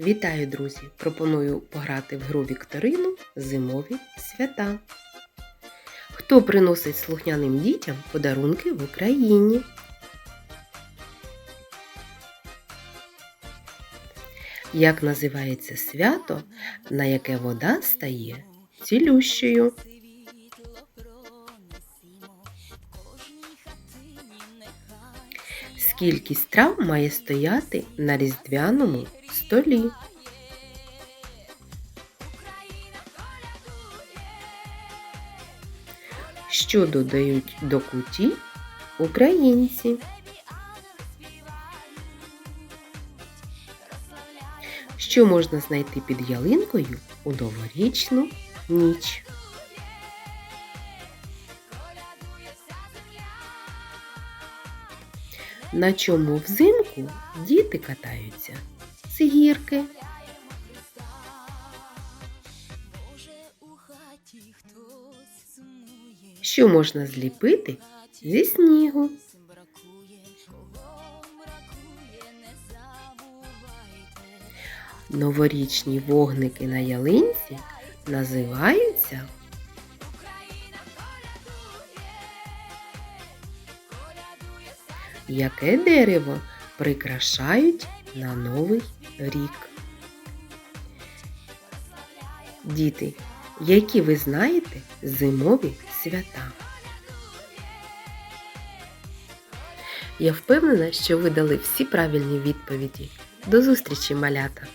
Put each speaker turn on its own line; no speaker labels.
Вітаю, друзі! Пропоную пограти в гру Вікторину Зимові свята. Хто приносить слухняним дітям подарунки в Україні? Як називається свято, на яке вода стає цілющою? Скільки страв має стояти на різдвяному столі? Що додають до куті українці? Що можна знайти під ялинкою у новорічну ніч? На чому взимку діти катаються? З гірки. Що можна зліпити зі снігу? Новорічні вогники на ялинці називаються Яке дерево прикрашають на Новий рік? Діти, які ви знаєте зимові свята? Я впевнена, що ви дали всі правильні відповіді. До зустрічі, малята!